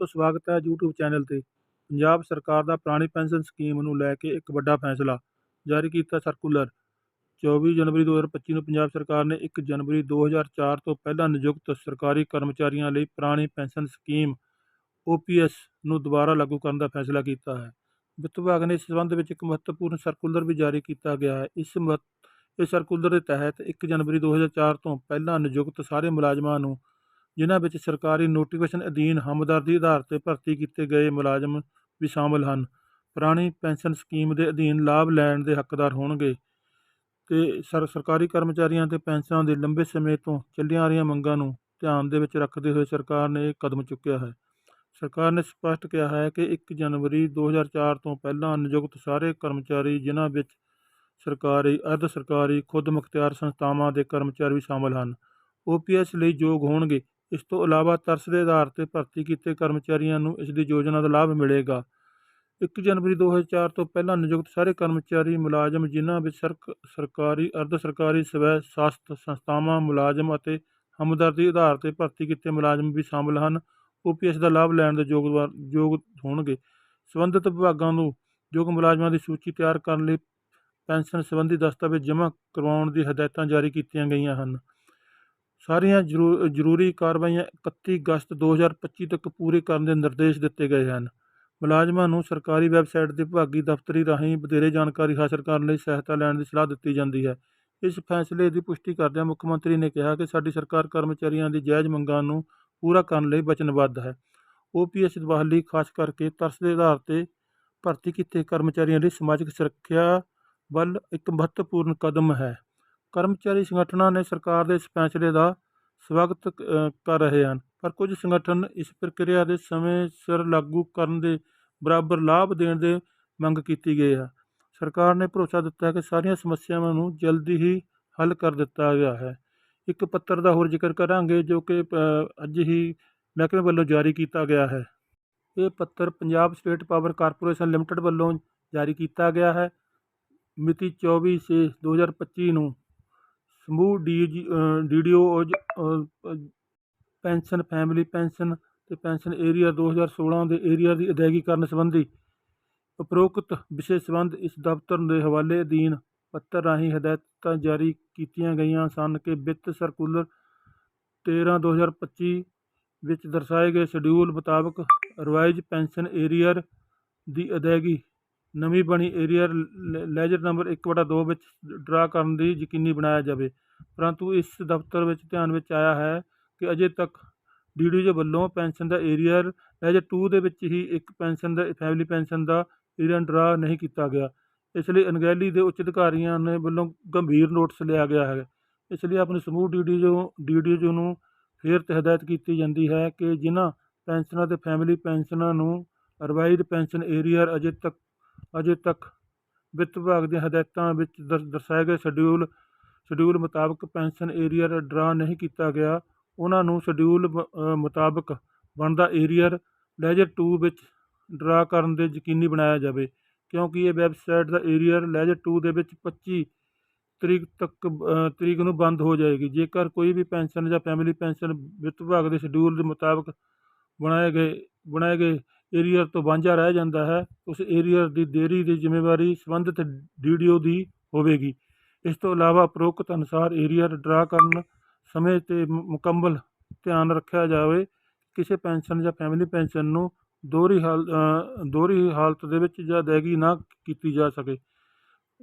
ਤੋਂ ਸਵਾਗਤ ਹੈ YouTube ਚੈਨਲ ਤੇ। ਪੰਜਾਬ ਸਰਕਾਰ ਦਾ ਪੁਰਾਣੀ ਪੈਨਸ਼ਨ ਸਕੀਮ ਨੂੰ ਲੈ ਕੇ ਇੱਕ ਵੱਡਾ ਫੈਸਲਾ, ਜਾਰੀ ਕੀਤਾ ਸਰਕੂਲਰ। 24 ਜਨਵਰੀ 2025 ਨੂੰ ਪੰਜਾਬ ਸਰਕਾਰ ਨੇ 1 ਜਨਵਰੀ 2004 ਤੋਂ ਪਹਿਲਾਂ ਨਿਯੁਕਤ ਸਰਕਾਰੀ ਕਰਮਚਾਰੀਆਂ ਲਈ ਪੁਰਾਣੀ ਪੈਨਸ਼ਨ ਸਕੀਮ OPS ਨੂੰ ਦੁਬਾਰਾ ਲਾਗੂ ਕਰਨ ਦਾ ਫੈਸਲਾ ਕੀਤਾ ਹੈ। ਵਿੱਤ ਵਿਭਾਗ ਨੇ ਇਸ ਸੰਬੰਧ ਵਿੱਚ ਇੱਕ ਮਹੱਤਵਪੂਰਨ ਸਰਕੂਲਰ ਵੀ ਜਾਰੀ ਕੀਤਾ ਗਿਆ ਹੈ। ਇਸ ਮਹੱਤ, ਇਸ ਸਰਕੂਲਰ ਦੇ ਤਹਿਤ 1 ਜਨਵਰੀ 2004 ਤੋਂ ਪਹਿਲਾਂ ਨਿਯੁਕਤ ਸਾਰੇ ਮੁਲਾਜ਼ਮਾਂ ਨੂੰ ਜਿਨ੍ਹਾਂ ਵਿੱਚ ਸਰਕਾਰੀ ਨੋਟੀਫਿਕੇਸ਼ਨ ਅਧੀਨ ਹਮਦਰਦੀ ਆਧਾਰ ਤੇ ਭਰਤੀ ਕੀਤੇ ਗਏ ਮੁਲਾਜ਼ਮ ਵੀ ਸ਼ਾਮਲ ਹਨ। ਪੁਰਾਣੀ ਪੈਨਸ਼ਨ ਸਕੀਮ ਦੇ ਅਧੀਨ ਲਾਭ ਲੈਣ ਦੇ ਹੱਕਦਾਰ ਹੋਣਗੇ ਤੇ ਸਰ, ਸਰਕਾਰੀ ਕਰਮਚਾਰੀਆਂ ਤੇ ਪੈਨਸ਼ਨਾਂ ਦੇ ਲੰਬੇ ਸਮੇਂ ਤੋਂ ਚੱਲੀਆਂ ਆ ਰਹੀਆਂ ਮੰਗਾਂ ਨੂੰ ਧਿਆਨ ਦੇ ਵਿੱਚ ਰੱਖਦੇ ਹੋਏ ਸਰਕਾਰ ਨੇ ਇਹ ਕਦਮ ਚੁੱਕਿਆ ਹੈ। ਸਰਕਾਰ ਨੇ ਸਪਸ਼ਟ ਕਿਹਾ ਹੈ ਕਿ 1 ਜਨਵਰੀ 2004 ਤੋਂ ਪਹਿਲਾਂ ਨਿਯੁਕਤ ਸਾਰੇ ਕਰਮਚਾਰੀ, ਜਿਨ੍ਹਾਂ ਵਿੱਚ ਸਰਕਾਰੀ, ਅਰਧ ਸਰਕਾਰੀ, ਖੁਦ ਮੁਖਤਿਆਰ ਸੰਸਥਾਵਾਂ ਦੇ ਕਰਮਚਾਰੀ ਵੀ ਸ਼ਾਮਲ ਹਨ। OPS ਲਈ ਯੋਗ ਹੋਣਗੇ। ਇਸ ਤੋਂ ਇਲਾਵਾ ਤਰਸ ਦੇ ਆਧਾਰ ਤੇ ਭਰਤੀ ਕੀਤੇ ਕਰਮਚਾਰੀਆਂ ਨੂੰ ਇਸ ਦੀ ਯੋਜਨਾ ਦਾ ਲਾਭ ਮਿਲੇਗਾ। 1 ਜਨਵਰੀ 2004 ਤੋਂ ਪਹਿਲਾਂ ਨਿਯੁਕਤ ਸਾਰੇ ਕਰਮਚਾਰੀ ਮੁਲਾਜ਼ਮ ਜਿਨ੍ਹਾਂ ਵਿੱਚ ਸਰਕ, ਸਰਕਾਰੀ, ਅਰਧ ਸਰਕਾਰੀ, ਸਵੈ ਸ਼ਾਸਤ ਸੰਸਥਾਵਾਂ ਮੁਲਾਜ਼ਮ ਅਤੇ ਹਮਦਰਦੀ ਆਧਾਰ ਤੇ ਭਰਤੀ ਕੀਤੇ ਮੁਲਾਜ਼ਮ ਵੀ ਸ਼ਾਮਲ ਹਨ। OPS ਦਾ ਲਾਭ ਲੈਣ ਦੇ ਯੋਗ ਯੋਗ ਹੋਣਗੇ। ਸੰਬੰਧਿਤ ਵਿਭਾਗਾਂ ਨੂੰ ਯੋਗ ਮੁਲਾਜ਼ਮਾਂ ਦੀ ਸੂਚੀ ਤਿਆਰ ਕਰਨ ਲਈ ਪੈਨਸ਼ਨ ਸੰਬੰਧੀ ਦਸਤਾਵੇਜ਼ ਜਮ੍ਹਾਂ ਕਰਵਾਉਣ ਦੀ ਹਦਾਇਤਾਂ ਜਾਰੀ ਕੀਤੀਆਂ ਗਈਆਂ ਹਨ। ਸਾਰੀਆਂ ਜ਼ਰੂ, ਜ਼ਰੂਰੀ ਕਾਰਵਾਈਆਂ 31 ਅਗਸਤ 2025 ਤੱਕ ਪੂਰੇ ਕਰਨ ਦੇ ਨਿਰਦੇਸ਼ ਦਿੱਤੇ ਗਏ ਹਨ। ਮੁਲਾਜ਼ਮਾਂ ਨੂੰ ਸਰਕਾਰੀ ਵੈੱਬਸਾਈਟ ਦੇ ਵਿਭਾਗੀ ਦਫ਼ਤਰੀ ਰਾਹੀਂ ਵਧੇਰੇ ਜਾਣਕਾਰੀ ਹਾਸਲ ਕਰਨ ਲਈ ਸਹਾਇਤਾ ਲੈਣ ਦੀ ਸਲਾਹ ਦਿੱਤੀ ਜਾਂਦੀ ਹੈ। ਇਸ ਫੈਸਲੇ ਦੀ ਪੁਸ਼ਟੀ ਕਰਦਿਆਂ ਮੁੱਖ ਮੰਤਰੀ ਨੇ ਕਿਹਾ ਕਿ ਸਾਡੀ ਸਰਕਾਰ ਕਰਮਚਾਰੀਆਂ ਦੀ ਜਾਇਜ਼ ਮੰਗਾਂ ਨੂੰ ਪੂਰਾ ਕਰਨ ਲਈ ਵਚਨਬੱਧ ਹੈ। OPS ਬਹਾਲੀ ਖਾਸ ਕਰਕੇ ਤਰਸ ਦੇ ਆਧਾਰ ਤੇ ਭਰਤੀ ਕੀਤੇ ਕਰਮਚਾਰੀਆਂ ਲਈ ਸਮਾਜਿਕ ਸੁਰੱਖਿਆ ਵੱਲ ਇੱਕ ਮਹੱਤਵਪੂਰਨ ਕਦਮ ਹੈ। ਕਰਮਚਾਰੀ ਸੰਗਠਨਾਂ ਨੇ ਸਰਕਾਰ ਦੇ ਇਸ ਫੈਸਲੇ ਦਾ ਸਵਾਗਤ ਕਰ ਰਹੇ ਹਨ। ਪਰ ਕੁਝ ਸੰਗਠਨ ਇਸ ਪ੍ਰਕਿਰਿਆ ਦੇ ਸਮੇਂ ਸਿਰ ਲਾਗੂ ਕਰਨ ਦੇ ਬਰਾਬਰ ਲਾਭ ਦੇਣ ਦੇ ਮੰਗ ਕੀਤੀ ਗਈ ਹੈ। ਸਰਕਾਰ ਨੇ ਭਰੋਸਾ ਦਿੱਤਾ ਕਿ ਸਾਰੀਆਂ ਸਮੱਸਿਆਵਾਂ ਨੂੰ ਜਲਦੀ ਹੀ ਹੱਲ ਕਰ ਦਿੱਤਾ ਗਿਆ ਹੈ। ਇੱਕ ਪੱਤਰ ਦਾ ਹੋਰ ਜ਼ਿਕਰ ਕਰਾਂਗੇ ਜੋ ਕਿ ਅੱਜ ਹੀ ਮਹਿਕਮੇ ਵੱਲੋਂ ਜਾਰੀ ਕੀਤਾ ਗਿਆ ਹੈ। ਇਹ ਪੱਤਰ Punjab state power corporation limited ਵੱਲੋਂ ਜਾਰੀ ਕੀਤਾ ਗਿਆ ਹੈ। ਮਿਤੀ 24 ਸੇ 2025 ਨੂੰ ਸਮੂਹ D DDOs pension, family pension ਅਤੇ ਪੈਨਸ਼ਨ ਏਰੀਆ 2016 ਦੇ ਏਰੀਆ ਦੀ ਅਦਾਇਗੀ ਕਰਨ ਸੰਬੰਧੀ ਉਪਰੋਕਤ ਵਿਸ਼ੇ ਸੰਬੰਧ ਇਸ ਦਫ਼ਤਰ ਦੇ ਹਵਾਲੇ ਅਧੀਨ ਪੱਤਰ ਰਾਹੀਂ ਹਦਾਇਤਾਂ ਜਾਰੀ ਕੀਤੀਆਂ ਗਈਆਂ ਸਨ ਕਿ ਵਿੱਤ ਸਰਕੂਲਰ 13 2025 ਵਿੱਚ ਦਰਸਾਏ ਗਏ ਸ਼ਡਿਊਲ ਮੁਤਾਬਕ ਰਿਵਾਈਜ਼ ਪੈਨਸ਼ਨ ਏਰੀਅਰ ਦੀ ਅਦਾਇਗੀ ਨਵੀਂ ਬਣੀ ਏਰੀਅਰ ਲੈਜਰ ਨੰਬਰ 1/2 ਵਿੱਚ ਡਰਾ ਕਰਨ ਦੀ ਯਕੀਨੀ ਬਣਾਇਆ ਜਾਵੇ। ਪਰੰਤੂ ਇਸ ਦਫ਼ਤਰ ਵਿੱਚ ਧਿਆਨ ਵਿੱਚ ਆਇਆ ਹੈ ਕਿ ਅਜੇ ਤੱਕ ਡੀਡੀਓ ਵੱਲੋਂ ਪੈਨਸ਼ਨ ਦਾ ਏਰੀਅਰ ਲੈਜਰ 2 ਦੇ ਵਿੱਚ ਹੀ ਇੱਕ ਪੈਨਸ਼ਨ ਦਾ ਫੈਮਿਲੀ ਪੈਨਸ਼ਨ ਦਾ ਏਰੀਆ ਡਰਾ ਨਹੀਂ ਕੀਤਾ ਗਿਆ। ਇਸ ਲਈ ਅਣਗਹਿਲੀ ਦੇ ਉੱਚ ਅਧਿਕਾਰੀਆਂ ਨੇ ਵੱਲੋਂ ਗੰਭੀਰ ਨੋਟਿਸ ਲਿਆ ਗਿਆ ਹੈ। ਇਸ ਲਈ ਆਪਣੇ ਸਮੂਹ ਡੀਡੀਓ ਡੀਡੀਓ ਨੂੰ ਫਿਰ ਤੇ ਹਦਾਇਤ ਕੀਤੀ ਜਾਂਦੀ ਹੈ ਕਿ ਜਿਨ੍ਹਾਂ ਪੈਨਸ਼ਨਾਂ ਤੇ ਫੈਮਿਲੀ ਪੈਨਸ਼ਨਾਂ ਨੂੰ ਰਿਵਾਈਡ ਪੈਨਸ਼ਨ ਏਰੀਅਰ ਅਜੇ ਤੱਕ ਅਜੇ ਤੱਕ ਵਿੱਤ ਵਿਭਾਗ ਦੀਆਂ ਹਦਾਇਤਾਂ ਵਿੱਚ ਦਰਸਾਏ ਗਏ ਸ਼ਡਿਊਲ ਸ਼ਡਿਊਲ ਮੁਤਾਬਕ ਪੈਨਸ਼ਨ ਏਰੀਅਰ ਡਰਾ ਨਹੀਂ ਕੀਤਾ ਗਿਆ। ਉਹਨਾਂ ਨੂੰ ਸ਼ਡਿਊਲ ਮੁਤਾਬਕ ਬਣਦਾ ਏਰੀਅਰ ਲੈਜਰ 2 ਵਿੱਚ ਡਰਾ ਕਰਨ ਦੇ ਯਕੀਨੀ ਬਣਾਇਆ ਜਾਵੇ, ਕਿਉਂਕਿ ਇਹ ਵੈਬਸਾਈਟ ਦਾ ਏਰੀਅਰ ਲੈਜਰ 2 ਦੇ ਵਿੱਚ 25 ਤਰੀਕ ਤੱਕ ਤਰੀਕ ਨੂੰ ਬੰਦ ਹੋ ਜਾਏਗੀ। ਜੇਕਰ ਕੋਈ ਵੀ ਪੈਨਸ਼ਨ ਜਾਂ ਫੈਮਿਲੀ ਪੈਨਸ਼ਨ ਵਿੱਤ ਵਿਭਾਗ ਦੇ ਸ਼ਡਿਊਲ ਦੇ ਮੁਤਾਬਕ ਬਣਾਏ ਗਏ ਬਣਾਏ ਗਏ ਏਰੀਅਰ ਤੋਂ ਵਾਂਝਾ ਰਹਿ ਜਾਂਦਾ ਹੈ, ਉਸ ਏਰੀਅਰ ਦੀ ਦੇਰੀ ਦੀ ਜ਼ਿੰਮੇਵਾਰੀ ਸੰਬੰਧਿਤ ਡੀਡੀਓ ਦੀ ਹੋਵੇਗੀ। ਇਸ ਤੋਂ ਇਲਾਵਾ ਉਪਰੋਕਤ ਅਨੁਸਾਰ ਏਰੀਅਰ ਡਰਾ ਕਰਨ ਸਮੇਂ ਤੇ ਮੁਕੰਮਲ ਧਿਆਨ ਰੱਖਿਆ ਜਾਵੇ। ਕਿਸੇ ਪੈਨਸ਼ਨ ਜਾਂ ਫੈਮਿਲੀ ਪੈਨਸ਼ਨ ਨੂੰ ਦੋਹਰੀ ਹਾਲ ਦੋਹਰੀ ਹਾਲਤ ਦੇ ਵਿੱਚ ਜਾਂ ਅਦਾਇਗੀ ਨਾ ਕੀਤੀ ਜਾ ਸਕੇ।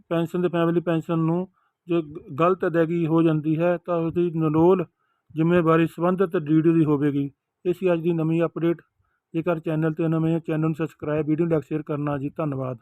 ਪੈਨਸ਼ਨ ਤੇ ਫੈਮਿਲੀ ਪੈਨਸ਼ਨ ਨੂੰ ਜੇ ਗਲਤ ਅਦਾਇਗੀ ਹੋ ਜਾਂਦੀ ਹੈ, ਤਾਂ ਉਸਦੀ ਨਲੋਲ ਜ਼ਿੰਮੇਵਾਰੀ ਸੰਬੰਧਿਤ ਡੀਡੀਓ ਦੀ ਹੋਵੇਗੀ। ਇਹ ਸੀ ਅੱਜ ਦੀ ਨਵੀਂ ਅਪਡੇਟ ਜੇਕਰ ਚੈਨਲ ਤੇ ਨਵੇਂ ਚੈਨਲ ਨੂੰ ਸਬਸਕ੍ਰਾਈਬ ਵੀਡੀਓ ਲਾਈਕ ਸ਼ੇਅਰ ਕਰਨਾ ਜੀ। ਧੰਨਵਾਦ।